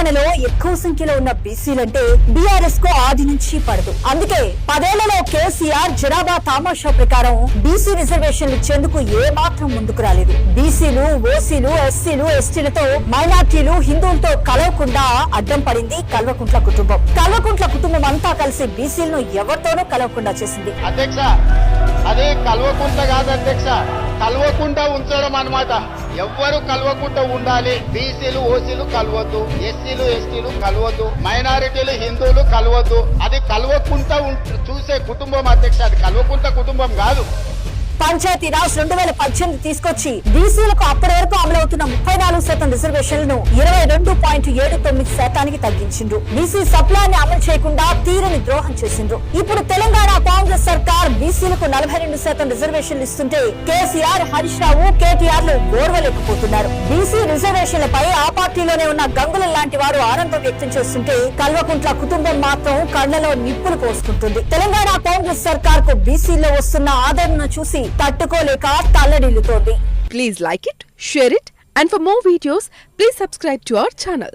ఎక్కువ సంఖ్యలో ఉన్న బీసీలంటే బీఆర్ఎస్కు ఆది నుంచి పడదు. అందుకే పదేళ్ళలో కేసీఆర్ జనాభా తామాషా ప్రకారం బీసీ రిజర్వేషన్లు ఇచ్చేందుకు ఏ మాత్రం ముందుకు రాలేదు. బీసీలు ఓసీలు ఎస్సీలు ఎస్టీలతో మైనార్టీలు హిందువులతో కలవకుండా అడ్డం పడింది కల్వకుంట్ల కుటుంబం. కల్వకుంట్ల కుటుంబం అంతా కలిసి బీసీలను ఎవరితోనూ కలవకుండా చేసింది. అధ్యక్ష! అది కల్వకుంట కాదు అధ్యక్ష. కలవకుండా ఉంచడం అనమాట ఎవ్వరు కలవకుండా ఉండాలి. బీసీలు ఓసీలు కలవద్దు. ఎస్సీలు ఎస్టీలు కలవద్దు. మైనారిటీలు హిందువులు కలవద్దు. అది కలవకుండా చూసే కుటుంబం అధ్యక్ష. అది కలవకుండా కుటుంబం కాదు. పంచాయతీ రాజ్ రెండు వేల పద్దెనిమిది తీసుకొచ్చి బీసీలకు అప్పటి వరకు అమలవుతున్న ముప్పై నాలుగు శాతం రిజర్వేషన్లను ఇరవై రెండు పాయింట్ ఏడు తొమ్మిది శాతానికి తగ్గించిండ్రు. బీసీ సప్లాన్ని అమలు చేయకుండా తీరని ద్రోహం చేసిండ్రు. ఇప్పుడు తెలంగాణ కాంగ్రెస్ సర్కార్ బీసీలకు నలభై రెండు శాతం రిజర్వేషన్లు ఇస్తుంటే కేసీఆర్ హరీష్ రావు కేటీఆర్లు ఓర్వలేకపోతున్నారు బీసీ రిజర్వేషన్లపై ఆ పార్టీలోనే ఉన్న గంగుల లాంటి వారు ఆనందం వ్యక్తం చేస్తుంటే కల్వకుంట్ల కుటుంబం మాత్రం కళ్ళలో నిప్పులు పోసుకుంటుంది. తెలంగాణ కాంగ్రెస్ సర్కార్కు బీసీలో వస్తున్న ఆదరణ చూసి తట్టుకోలేక తల్లడిల్లుతోంది. Please like it share it and for more videos, please subscribe to our channel.